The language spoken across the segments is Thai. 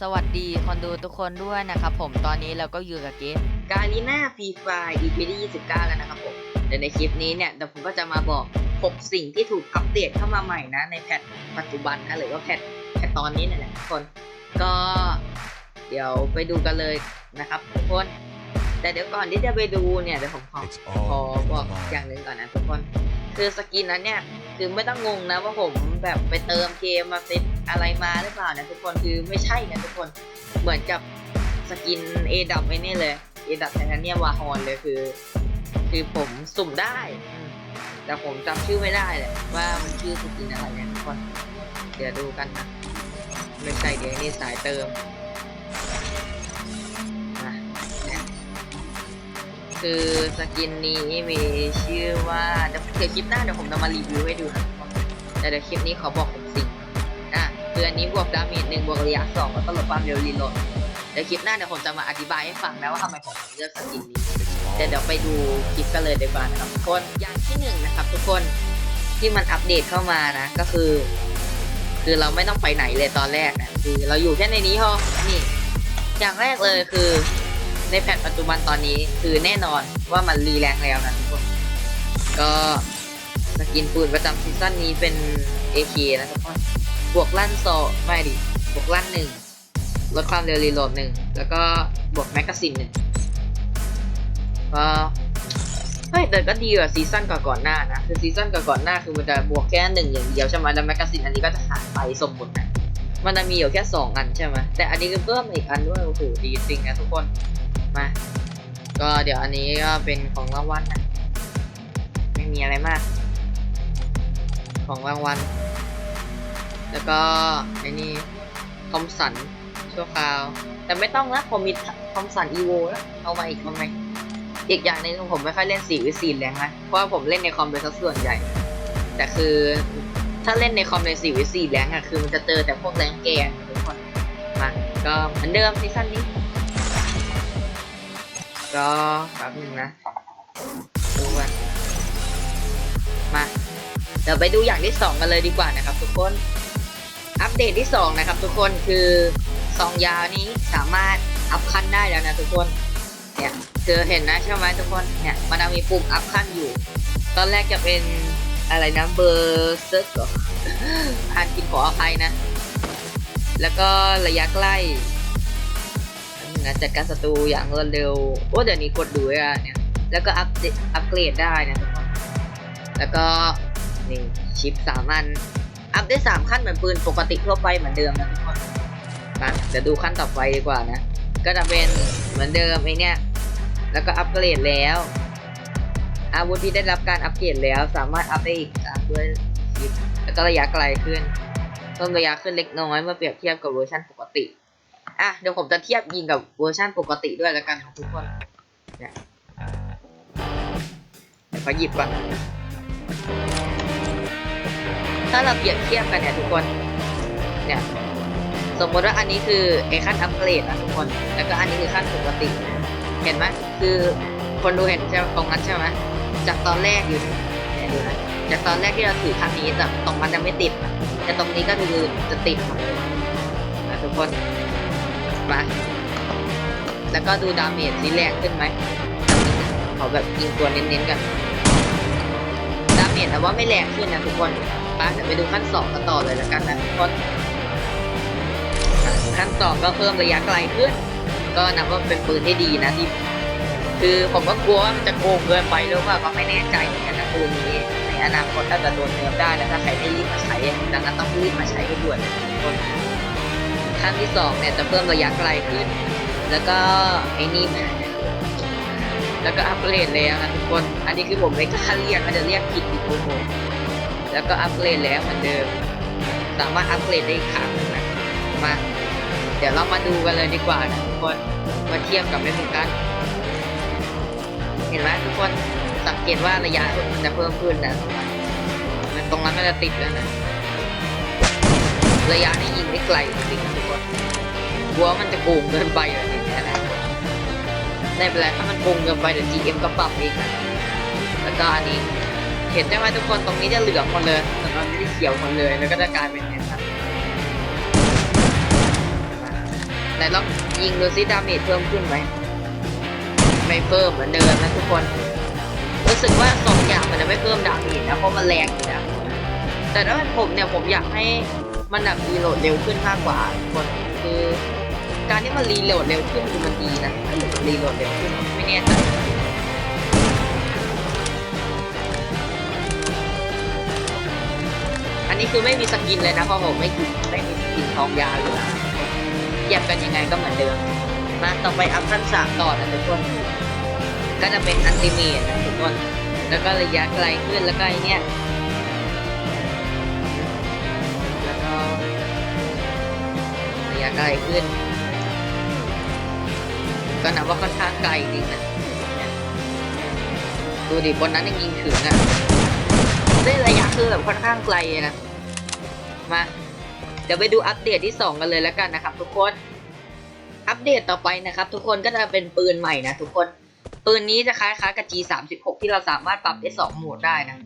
สวัสดีคนดูทุกคนด้วยนะครับผมตอนนี้เราก็อยู่กับเกมกาลีน่าฟรีไฟล์ EP ที่29 แล้วนะครับผมเดี๋ยวในคลิปนี้เนี่ยเดี๋ยวผมก็จะมาบอก 6 สิ่งที่ถูกอัปเดตเข้ามาใหม่นะ ในแพทปัจจุบันนะหรือว่าแพทแพทตอนนี้นั่นแหละทุกคน ก็เดี๋ยวไปดูกันเลยนะครับทุกคน แต่เดี๋ยวก่อนที่จะไปดูเนี่ยเดี๋ยวผมขอ It's ขอ all บอก in the อย่าง mind. หนึ่งก่อนนะทุกคน คือสกินนั้นเนี่ยคือไม่ต้องงงนะว่าผมแบบไปเติมเกมมาเซต อะไรมาหรือเปล่านะทุกคนคือไม่ใช่นะทุกคนเหมือนกับสกินเอดับไอ้นี่เลยเอดับไทเทเนียมวาฮอนเลยคือ คือผมสุ่มได้ แต่ผมจำชื่อไม่ได้เลยว่ามันชื่อสกินอะไรเนี่ยทุกคน เดี๋ยวดูกันนะไม่ใช่เดี๋ยวนี่สายเติมคือสกินนี้มีชื่อว่าเดี๋ยวคลิปหน้าเดี๋ยวผมจะมารีวิวให้ดูนะแต่เดี๋ยวคลิปนี้ขอบอกผม คืออันนี้บวกดาเมจหนึ่งบวกระยะสองแล้วก็ลดความเร็วรีโหลดเดี๋ยวคลิปหน้าเดี๋ยวผมจะมาอธิบายให้ฟังนะว่าทำไมผมถึงเลือกสกินนี้ It's เดี๋ยว all เดี๋ยวไปดูคลิปกันเลยดีกว่านะครับทุกคนอย่างที่หนึ่งนะครับทุกคนที่มันอัปเดตเข้ามานะ ก็คือ คือเราไม่ต้องไปไหนเลยตอนแรกนะคือเราอยู่แค่ในนี้พอนี่ อย่างแรกเลยคือในแพทปัจจุบันตอนนี้คือแน่นอนว่ามันรีแรงแล้วนะทุกคน ก็สกินปืนประจำซีซั่นนี้เป็น AK นะทุกคน บวกลั่นโซไม่ดิบวกลั่นหนึ่งลดความเร็วรีโหลดหนึ่งแล้วก็บวกแมกกาซีนหนึ่งก็เฮ้ยแต่ก็ดีกว่าซีซั่นก่อนๆหน้านะคือซีซั่นก่อนๆหน้าคือมันจะบวกแค่หนึ่งอย่างเดียวใช่ไหมแล้วแมกกาซีนอันนี้ก็จะหายไปสมมุตินะมันจะมีอยู่แค่สองอันใช่ไหมแต่อันนี้ก็เพิ่มอีกอันด้วยโอ้โหดีจริงนะทุกคนมาก็เดี๋ยวอันนี้ก็เป็นของรางวัลนะไม่มีอะไรมาก ของรางวัล แล้วก็ไอ้นี่คอมสันชั่วคราว แต่ไม่ต้องนะผมมีคอมสันอีโวแล้วเอามาอีกทำไมอีกอย่างหนึงผมไม่ค่อยเล่นสีวิสีแรงนะเพราะว่าผมเล่นในคอมเป็นสัดส่วนใหญ่ แต่คือถ้าเล่นในคอมในสีวิสีแรงอะคือมันจะเจอแต่พวกแรงแกนทุกคนมาก็เหมือนเดิมซีซั่นนี้ก็แป๊บหนึงนะดูกันมาเดี๋ยวไปดูอย่างที่สองกันเลยดีกว่านะครับทุกคน อัปเดตที่สองนะครับทุกคนคือซองยาวนี้สามารถอัพขั้นได้แล้วนะทุกคนเนี่ยคือเห็นนะใช่ไหมทุกคนเนี่ยมันมีปุ่มอัพขั้นอยู่ ตอนแรกจะเป็นอะไรนะเบอร์เซิร์ฟเหรออ่านผิดขออภัยนะ แล้วก็ระยะใกล้นะจัดการศัตรูอย่างรวดเร็วโอ้เดี๋ยวนี้กดดูอะเนี่ยแล้วก็อัพเดตอัพเกรดได้นะทุกคนแล้วก็นี่ชิปสามอัน อัพได้สามขั้นเหมือนปืนปกติทั่วไปเหมือนเดิมนะทุกคนมาเดี๋ยวดูขั้นต่อไปดีกว่านะ ก็จะเป็นเหมือนเดิมไอเนี่ยแล้วก็อัปเกรดแล้ว อาวุธที่ได้รับการอัปเกรดแล้ว สามารถอัพได้อีกตามด้วยชิปแล้วก็ระยะไกลขึ้นเพิ่มระยะขึ้นเล็กน้อยเมื่อเปรียบเทียบกับเวอร์ชันปกติอะเดี๋ยวผมจะเทียบยิงกับเวอร์ชันปกติด้วยแล้วกันนะทุกคนเนี่ยเดี๋ยวขอหยิบก่อน ถ้าเราเปรียบเทียบกันเนี่ยทุกคน เนี่ย สมมติว่าอันนี้คือไอ้ขั้นอัปเกรดนะทุกคน แล้วก็อันนี้คือขั้นปกติ เห็นไหมคือคนดูเห็นใช่ไหมตรงนั้นใช่ไหมจากตอนแรกอยู่เนี่ยดูนะจากตอนแรกที่เราถือคันนี้แต่ตรงมันจะไม่ติด แต่ตรงนี้ก็คือจะติดหมดเลยนะทุกคนมาแล้วก็ดูดาเมจที่แรงขึ้นไหมเขาแบบยิงตัวเน้นๆกัน เมจแต่ว่าไม่แรงขึ้นนะทุกคนไปเดี๋ยวไปดูขั้นสองกันต่อเลยแล้วกันนะทุกคนขั้นสองก็เพิ่มระยะไกลขึ้น ก็นับว่าเป็นปืนที่ดีนะที่ คือผมก็กลัวว่ามันจะโกงเกินไปหรือว่าก็ไม่แน่ใจเหมือนกันนะปืนนี้ในอนาคตถ้าจะโดนเนิร์ฟได้แล้วถ้าใครไม่รีบมาใช้ดังนั้นต้องรีบมาใช้ให้ด่วนคนขั้นที่สองเนี่ยจะเพิ่มระยะไกลขึ้น แล้วก็ไอ้นี่มา แล้วก็อัปเกรดแล้วนะทุกคน อันนี้คือผมไม่กล้าเรียกมันจะเรียกผิดอีกโอ้โหแล้วก็อัปเกรดแล้วเหมือนเดิม สามารถอัปเกรดได้อีกครั้งหนึ่งนะมา เดี๋ยวเรามาดูกันเลยดีกว่านะทุกคน มาเทียบกับไม่มกัน เห็นไหมทุกคน สังเกตว่าระยะมันจะเพิ่มขึ้นนะมันตรงนั้นมันจะติดแล้วนะ ระยะนี้ยิงได้ไกลจริงๆนะทุกคนกลัวมันจะโกงเกินไปแบบนี้นะ ไม่เป็นไรถ้ามันโกงเกินไปเดี๋ยว GM ก็ปรับเองนะแล้วก็อันนี้เห็นใช่ไหมทุกคนตรงนี้จะเหลืองหมดเลยแต่มันไม่ได้เขียวหมดเลยแล้วก็จะกลายเป็นอย่างนี้ครับแต่ลองยิงดูซิดาเมจเพิ่มขึ้นไหมไม่เพิ่มเหมือนเดิมนะทุกคน รู้สึกว่าสองอย่างมันจะไม่เพิ่มดาเมจนะเพราะมันแรงอยู่แล้วแต่ถ้าเป็นผมเนี่ยผมอยากให้มันแบบรีโหลดเร็วขึ้นมากกว่าทุกคนคือ การที่มันรีโหลดเร็วขึ้นคือมันดีนะถ้ามันรีโหลดเร็วขึ้นไม่แน่ใจอันนี้คือไม่มีสกินเลยนะเพราะผมไม่กินไม่มีสกินทองยาวอยู่แล้วเหยียบกันยังไงก็เหมือนเดิม มาต่อไปอัพขั้นสามต่อนะทุกคนก็จะเป็นอันติเมตนะทุกคนแล้วก็ระยะไกลขึ้นแล้วก็ไอเนี้ยแล้วก็ระยะไกลขึ้น ก็นับว่าค่อนข้างไกลจริงนะดูดิบนนั้นยังยิงถึงอะได้ระยะคือแบบค่อนข้างไกลนะมาเดี๋ยวไปดูอัปเดตที่ 2 กันเลยแล้วกันนะครับ ทุกคนอัปเดตต่อไปนะครับ ทุกคนก็จะเป็นปืนใหม่นะทุกคนปืนนี้จะคล้ายๆกับ G36 ที่เราสามารถปรับได้สองโหมดได้นะ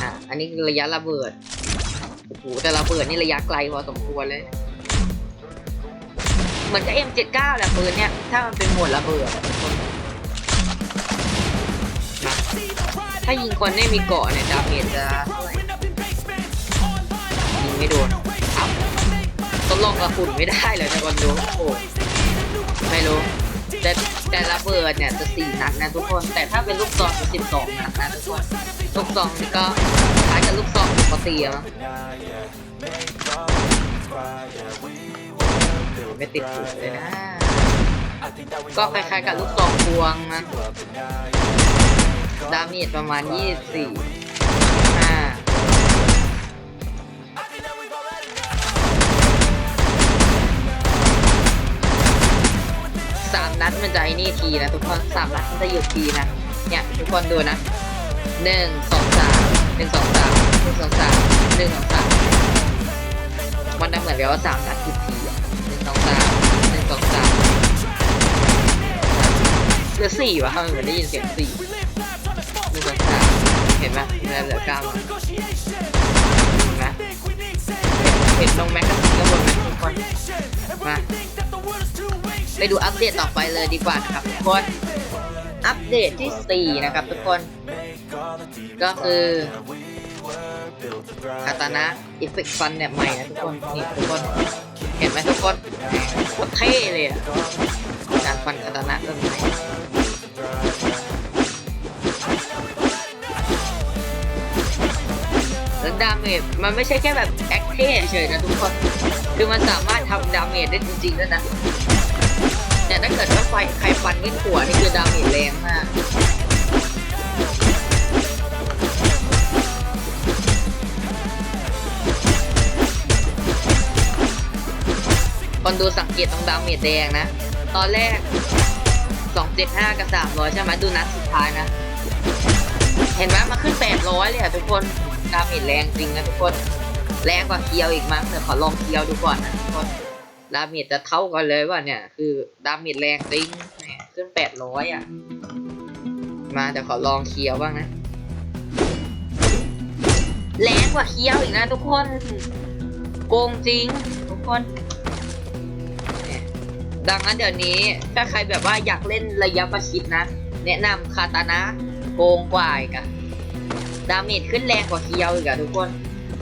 อ่าอันนี้ระยะระเบิดโอ้โหแต่ระเบิดนี่ระยะไกลพอสมควรเลย เหมือนกับ M79 แหละปืนเนี่ย ถ้ามันเป็นหมดระเบิดอะทุกคนมาถ้ายิงคนไม่มีเกาะเนี่ยดาเมจจะเท่าไหร่ยิงไม่โดนเอ้าทดลองกระสุนไม่ได้เลยนะคนดูโอ้ไม่รู้แต่แต่ระเบิดเนี่ยจะสี่นัดนะทุกคน แต่ถ้าเป็นลูกซองจะสิบสองนัดนะทุกคน ลูกซองนี่ก็คล้ายกับลูกซองปกติอะ ไม่ติดหูเลยนะ ก็คล้ายๆกับลูกซองพวงนะ ดาเมจประมาณ 24 5สามนัดมันจะไอ้นี่ทีนะทุกคนสามนัดมันจะหยุดทีนะเนี่ยทุกคนดูนะหนึ่งสองสามหนึ่งสองสามหนึ่งสองสามหนึ่งสองสามมันจะเหมือนกับว่าสามนัดหยุดทีอะหนึ่ง สองสามหนึ่งสองสามเหลือสี่วะเหมือนได้ยินเสียงสี่หนึ่งสองสามเห็นไหมเหลือเหลือเก้าอะเห็นไหมเห็นลงแม็กกาซีนข้างบนไหมทุกคนมาไปดูอัปเดตต่อไปเลยดีกว่านะครับทุกคนอัปเดตที่ 4 นะครับทุกคน ก็คือคาตานะอิฟเฟกฟันแบบใหม่นะทุกคนนี่ทุกคน ห็นไหมทุกคนโคตรเท่เลยอะการฟันคาตานะก็มีแล้วดาเมจมันไม่ใช่แค่แบบแอคเท่เฉยนะทุกคน คือมันสามารถทำดาเมจได้จริงๆด้วยนะ แต่ถ้าเกิดว่าไฟใครฟันขึ้นหัวนี่คือดาเมจแรงมาก คนดูสังเกตตรงดาเมจแดงนะ ตอนแรก 275 กับ 300 ใช่ไหมดูนัดสุดท้ายนะ เห็นไหมมาขึ้น 800 เลยอะทุกคน ดาเมจแรงจริงนะทุกคน แรงกว่าเคียวอีกมั้งเดี๋ยวขอลองเคียวดูก่อนนะทุกคน ดาเมจจะเท่ากันเลยว่าเนี่ย คือดาเมจแรงจริงขึ้น 800 อะ มาเดี๋ยวขอลองเคียวบ้างนะ แรงกว่าเคียวอีกนะทุกคน โกงจริงทุกคน ดังนั้นเดี๋ยวนี้ถ้าใครแบบว่าอยากเล่นระยะประชิดนะ แนะนำคาตานะโกงกว่าอีกอะดาเมจขึ้นแรงกว่าเคียวอีกอะทุกคน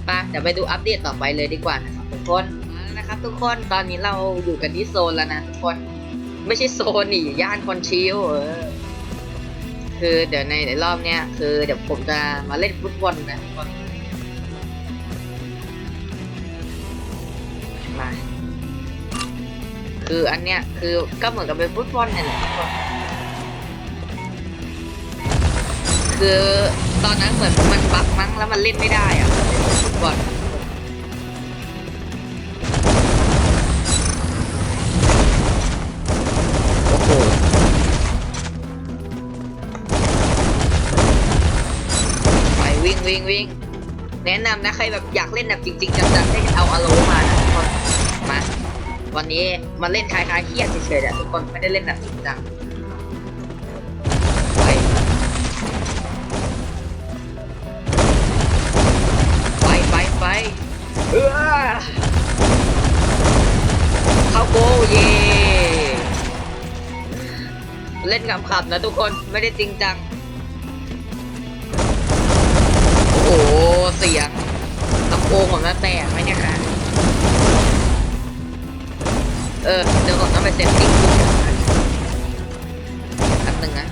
ไปเดี๋ยวไปดูอัปเดตต่อไปเลยดีกว่านะครับทุกคนมาแล้วนะครับ ทุกคนตอนนี้เราอยู่กันที่โซนแล้วนะทุกคนไม่ใช่โซนนี่ย่านคนชิวเออคือเดี๋ยวในในรอบเนี้ยคือเดี๋ยวผมจะมาเล่นฟุตบอลนะทุกคน คืออันเนี้ยคือก็เหมือนกับเป็นฟุตบอลนี่นแหละคนคือตอนนั้นเหมือนมันบั๊กมั้งแล้วมันเล่นไม่ได้อะฟุตบอลโอ้โหไปวิ่งวิ่งวิ่งแนะนำนะใครแบบอยากเล่นแบบจริงๆจังๆให้เอาอโลมานะทุกคนมา วันนี้มาเล่นคล้ายๆเครียดเฉยๆอะทุกคนไม่ได้เล่นแบบจริงจังไปไปไปไปเออเข้าโกเย่เล่นขำๆนะทุกคนไม่ได้จริงจัง โอ้โหเสียงลำโพงผมจะแตกไหมเนี่ยคะ เออเดี๋ยวผมต้องไปเซตติ้งดูนะแป๊บนึงนะ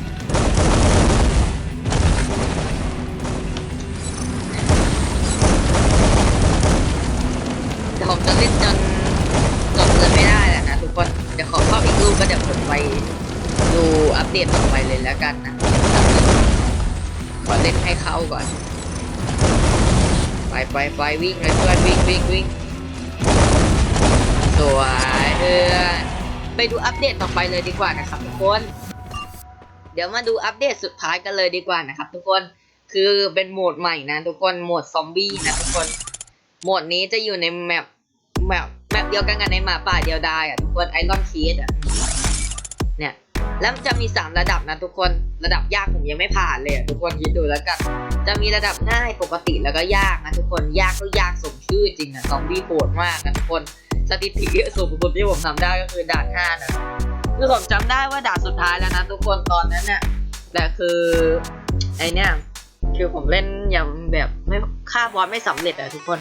เดี๋ยวผมจะเล่นจนจบเลยไม่ได้แหละนะทุกคนเดี๋ยวขอเข้าอีกรูปก็เดี๋ยวผมไปดูอัปเดตต่อไปเลยแล้วกันนะขอเล่นให้เข้าก่อน ไปไปไปวิ่งเลยเพื่อนวิ่งวิ่งวิ่ง สวยเพื่อนไปดูอัปเดตต่อไปเลยดีกว่านะครับทุกคน เดี๋ยวมาดูอัปเดตสุดท้ายกันเลยดีกว่านะครับ ทุกคนคือเป็นโหมดใหม่นะทุกคนโหมดซอมบี้นะทุกคนโหมดนี้จะอยู่ในแมปแมปแมปเดียวกันกับในหมาป่าเดียวดายอะทุกคนไอรอนคีดอะเนี่ยแล้วจะมี 3 ระดับนะทุกคนระดับยากผมยังไม่ผ่านเลยอะทุกคนคิดดูแล้วกัน จะมีระดับง่ายปกติแล้วก็ยากนะทุกคนยากก็ยากสมชื่อจริงอนะซอมบี้โหดมากนะทุกคน สถิติเยอะสูงสุดที่ผมทำได้ก็คือด่าน5นะคือผมจำได้ว่าด่านสุดท้ายแล้วนะทุกคนตอนนั้นเนี่ยแต่คือไอเนี่ยคือผมเล่นยังแบบไม่ฆ่าบอสไม่สำเร็จอะทุกคน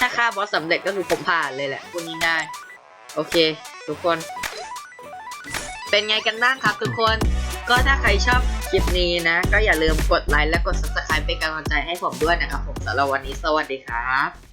ถ้าฆ่าบอสสำเร็จก็คือผมผ่านเลยแหละพูดง่ายๆโอเค ทุกคน เป็นไงกันบ้างครับทุกคนก็ถ้าใครชอบคลิปนี้นะ ก็อย่าลืมกดไลค์และกด subscribe เป็นกำลังใจให้ผมด้วยนะครับผมสำหรับวันนี้สวัสดีครับ